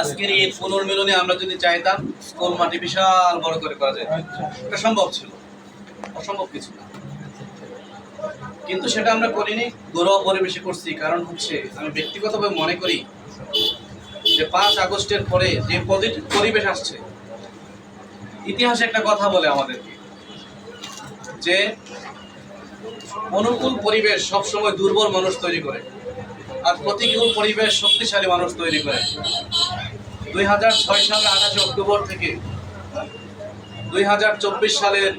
আজকের এই পুনর্মিলনে আমরা যদি চাইতাম স্কুল মাঠে বিশাল বড় করে করা যায় আচ্ছা। এটা সম্ভব ছিল। অসম্ভব কিছু না। কিন্তু সেটা আমরা করিনি গৌরব পরিবেশে করছি। কারণ হচ্ছে আমি ব্যক্তিগতভাবে মনে করি যে পাঁচ আগস্টের পরে যে পজিটিভ পরিবেশ আসছে ইতিহাসে একটা কথা বলে আমাদেরকে যে অনুকূল পরিবেশ সবসময় দুর্বল মানুষ তৈরি করে আর প্রতিকূল পরিবেশ শক্তিশালী মানুষ তৈরি করে। দুই হাজার ছয় সালের আঠাশে অক্টোবর থেকে দুই হাজার চব্বিশ সালের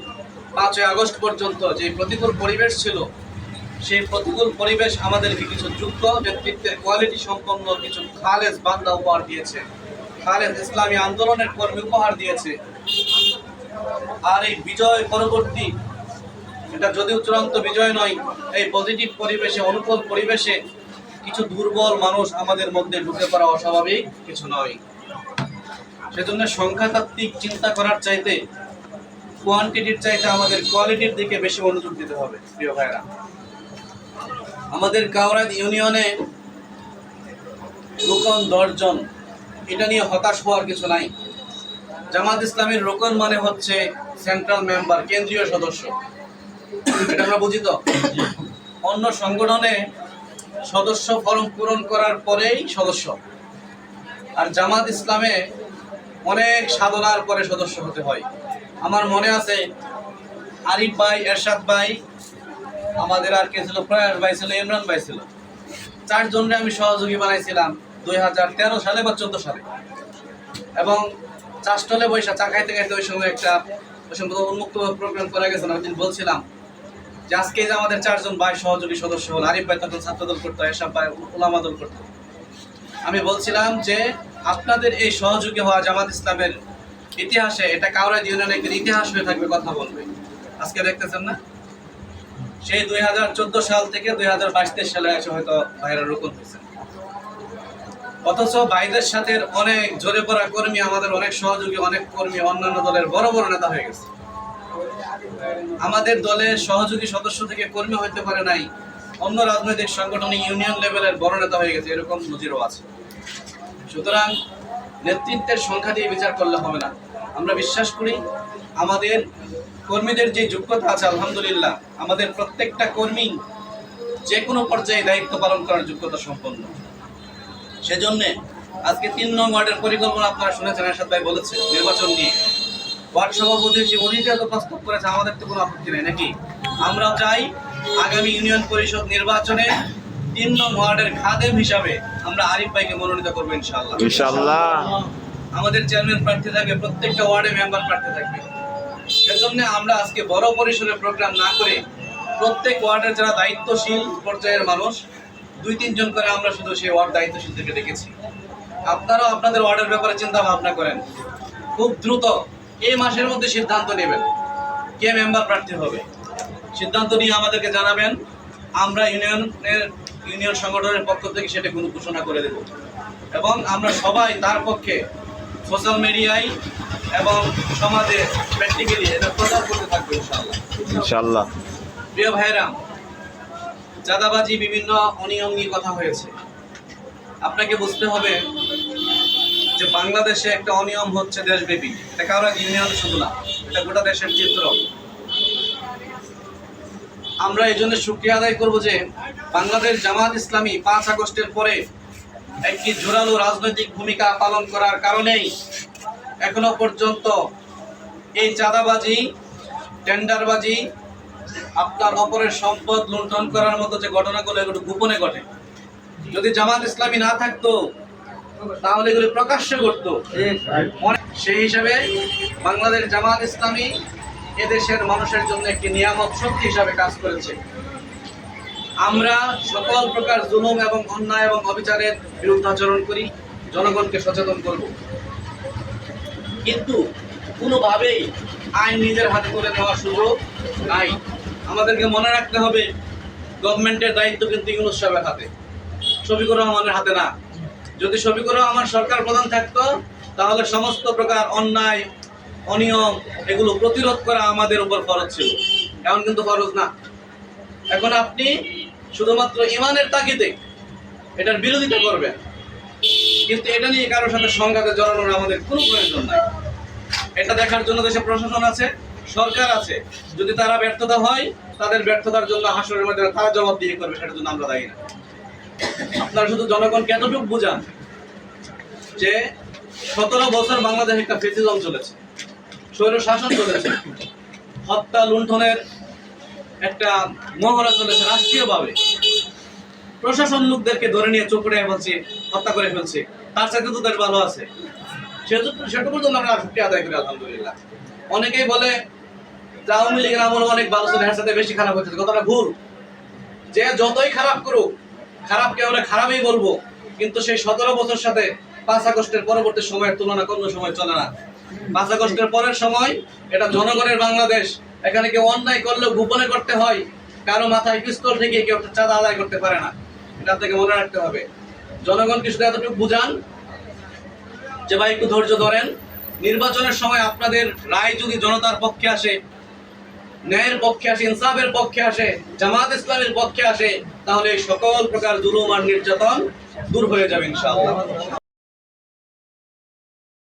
পাঁচই আগস্ট পর্যন্ত যে প্রতিকূল পরিবেশ ছিল, সেই প্রতিকূল পরিবেশ আমাদেরকে কিছু যুক্ত ব্যক্তিত্বের কোয়ালিটি সম্পন্ন কিছু খালেজ বান্দা উপহার দিয়েছে। খালেজ ইসলামী আন্দোলনের কর্মী উপহার দিয়েছে। আর এই বিজয় পরবর্তী, এটা যদিও চূড়ান্ত বিজয় নয়, এই পজিটিভ পরিবেশে, অনুকূল পরিবেশে কিছু দুর্বল মানুষ আমাদের মধ্যে ঢুকে পড়া অস্বাভাবিক কিছু নয়। সেজন্য সংখ্যাতাত্ত্বিক চিন্তা করার চাইতে কোয়ান্টিটির চাইতে আমাদের কোয়ালিটির দিকে বেশি মনোযোগ দিতে হবে, প্রিয় ভাইরা আমাদের কাউরাদ ইউনিয়নে রোকন দশজন, এটা নিয়ে হতাশ হওয়ার কিছু নাই। জামাত ইসলামের রোকন মানে হচ্ছে সেন্ট্রাল মেম্বার কেন্দ্রীয় সদস্য। এটা আমরা বুঝি তো? অন্য সংগঠনে সদস্য ফরম পূরণ করার পরেই সদস্য। আর জামাত ইসলামে অনেক সাধনার পরে সদস্য হতে হয়। আমার মনে আছে, আরিফ ভাই, এরশাদ ভাই, আমাদের আর কে ছিল? প্রয়াস ভাই ছিল, ইমরান ভাই ছিল। চারজনরে আমি সহযোগী বানাইছিলাম দুই হাজার তেরো সালে বা চোদ্দ সালে। এবং চাষটলে বৈশা চা খাইতে খাইতে ওই সময় একটা ওই সময় উন্মুক্ত প্রোগ্রাম করা গেছে ওইদিন বলছিলাম যে আজকে যে আমাদের চারজন ভাই সহযোগী সদস্য হল, আরিফ ভাই তখন ছাত্রদল করতো এসব ভাই ওলামা দল করতো। আমি বলছিলাম যে আপনাদের এই সহযোগী হওয়া জামাত ইসলামের ইতিহাসে এটা কাউরাজ ইউনিয়নের একদিন ইতিহাস হয়ে থাকবে কথা বলবে? আজকে দেখতেছেন না? সেই দুই হাজার চোদ্দ সাল থেকে দুই হাজার বাইশ তেইশ সালে এসে হয়তো ভাইরা রোপণ হয়েছে। অথচ ভাইদের সাথে অনেক জোরে পড়া কর্মী, আমাদের অনেক সহযোগী, অনেক কর্মী, অন্যান্য দলের বড় বড় নেতা হয়ে গেছে। আমাদের দলের সহযোগী সদস্য থেকে কর্মী হইতে পারে নাই। অন্য রাজনৈতিক সংগঠনে ইউনিয়ন লেভেলের বড় নেতা হয়ে গেছে, এরকম নজিরও আছে। সুতরাং নেতৃত্বের সংখ্যা দিয়ে বিচার করলে হবে না। আমরা বিশ্বাস করি আমাদের কর্মীদের যে যোগ্যতা আছে, আলহামদুলিল্লাহ, আমাদের প্রত্যেকটা কর্মী যে কোনো পর্যায়ে দায়িত্ব পালন করার যোগ্যতা সম্পন্ন। সেজন্যে আজকে তিন নং ওয়ার্ডের পরিকল্পনা আপনারা শুনেছেন, এরশাদ ভাই বলেছে নির্বাচন নিয়ে। ওয়ার্ড সভাপতি যে যেহেতু প্রস্তাব করেছে, আমাদের তো কোনো আপত্তি নেই, নাকি? আমরা চাই আগামী ইউনিয়ন পরিষদ নির্বাচনে তিন নং ওয়ার্ডের খাদেম হিসাবে আমরা আরিফ ভাইকে মনোনীত করব ইনশাআল্লাহ। ইনশাআল্লাহ। আমাদের চেয়ারম্যান প্রার্থী থাকবে প্রত্যেকটা ওয়ার্ডে মেম্বার প্রার্থী থাকবে সেজন্য আমরা আজকে বড় পরিসরে প্রোগ্রাম না করে প্রত্যেক ওয়ার্ডের যারা দায়িত্বশীল পর্যায়ের মানুষ দুই তিনজন করে আমরা শুধু সেই ওয়ার্ড দায়িত্বশীল থেকে আপনারাও আপনাদের ওয়ার্ডের ব্যাপারে চিন্তা ভাবনা করেন। খুব দ্রুত এই মাসের মধ্যে সিদ্ধান্ত নেবেন কে মেম্বার প্রার্থী হবে। সিদ্ধান্ত নিয়ে আমাদেরকে জানাবেন আমরা ইউনিয়নের ইউনিয়ন সংগঠনের পক্ষ থেকে সেটা কোনো ঘোষণা করে দেব। এবং আমরা সবাই তার পক্ষে সোশ্যাল মিডিয়ায় এবং সমাজে প্র্যাকটিক্যালি এটা প্রচার করতে থাকব ইনশাআল্লাহ। ইনশাআল্লাহ। প্রিয় ভাইরা চাঁদাবাজি বিভিন্ন অনিয়ম নিয়ে কথা হয়েছে। আপনাকে বুঝতে হবে যে বাংলাদেশে একটা অনিয়ম হচ্ছে দেশব্যাপী। এটা কারও এক ইউনিয়ন শুধু না এটা গোটা দেশের চিত্র। আমরা এই জন্য শুক্রিয়া আদায় করব যে বাংলাদেশ জামাত ইসলামী পাঁচ আগস্টের পরে একটি জোরালো রাজনৈতিক ভূমিকা পালন করার কারণেই এখনও পর্যন্ত এই চাঁদাবাজি টেন্ডারবাজি আপনার অপরের সম্পদ লুণ্ঠন করার মতো যে ঘটনাগুলো এগুলো গোপনে ঘটে। যদি জামাত ইসলামী না থাকতো তাহলে এগুলো প্রকাশ্যে ঘটতো। সেই হিসাবে বাংলাদেশ জামাত ইসলামী এদেশের মানুষের জন্য একটি নিয়ামক শক্তি হিসাবে কাজ করেছে। আমরা সকল প্রকার জুলুম এবং অন্যায় এবং অবিচারের বিরুদ্ধে আচরণ করি, জনগণকে সচেতন করব। কিন্তু কোনোভাবেই আইন নিজের হাতে তুলে নেওয়ার সুযোগ নাই। আমাদেরকে মনে রাখতে হবে, গভর্নমেন্টের দায়িত্ব কিন্তু ইউনুস সাহেবের হাতে, শফিকুর রহমানের হাতে না। যদি শফিকুর রহমান সরকার প্রধান থাকতো, তাহলে সমস্ত প্রকার অন্যায় অনিয়ম, এগুলো প্রতিরোধ করা আমাদের উপর ফরজ ছিল। এখন কিন্তু ফরজ না। এখন আপনি শুধুমাত্র ইমানের তাগিদে এটার বিরোধিতা করবেন। কিন্তু এটা নিয়ে কারোর সাথে সংঘাতে জড়ানোর আমাদের কোনো প্রয়োজন নাই। এটা দেখার জন্য দেশে প্রশাসন আছে, সরকার আছে। যদি তারা ব্যর্থতা হয়, তাদের ব্যর্থতার জন্য হাসরের মধ্যে তারা জবাব দিয়ে করবে, সেটার জন্য আমরা দায়ী না। আপনারা শুধু জনগণকে এতটুকু বুঝান যে সতেরো বছর বাংলাদেশে একটা ফেসিজম চলেছে। স্বৈর শাসন চলেছে। হত্যা, লুণ্ঠনের একটা মহড়া চলেছে রাষ্ট্রীয়ভাবে। প্রশাসন লোকদেরকে ধরে নিয়ে চোখড়ে ফেলছে হত্যা করে ফেলছে। তার সাথে তো দেশ ভালো আছে। সেটুকু সেটুকুর জন্য আমরা ছুটি আদায় করি, আলহামদুলিল্লাহ। অনেকেই বলে আওয়ামী লীগের আমল অনেক ভালো ছিল, এর সাথে বেশি খারাপ হচ্ছে কথাটা ভুল। যে যতই খারাপ করুক, খারাপকে আমরা খারাপই বলব। কিন্তু সেই সতেরো বছর সাথে পাঁচ আগস্টের পরবর্তী সময়ের তুলনা কোনো সময় চলে না। পাঁচ আগস্টের পরের সময় এটা জনগণের বাংলাদেশ। এখানে কেউ অন্যায় করলেও গোপনে করতে হয়, কারও মাথায় পিস্তল থেকে কেউ চাঁদা আদায় করতে পারে না। এটা থেকে মনে রাখতে হবে। জনগণকে শুধু এতটুকু বুঝান যে ভাই, একটু ধৈর্য ধরেন। নির্বাচনের সময় আপনাদের রায় যদি জনতার পক্ষে আসে, ন্যায়ের পক্ষে আসে, ইনসাফের পক্ষে আসে, জামাত ইসলামের পক্ষে আসে, তাহলে সকল প্রকার জুলুম আর নির্যাতন দূর হয়ে যাবে ইনশাআল্লাহ।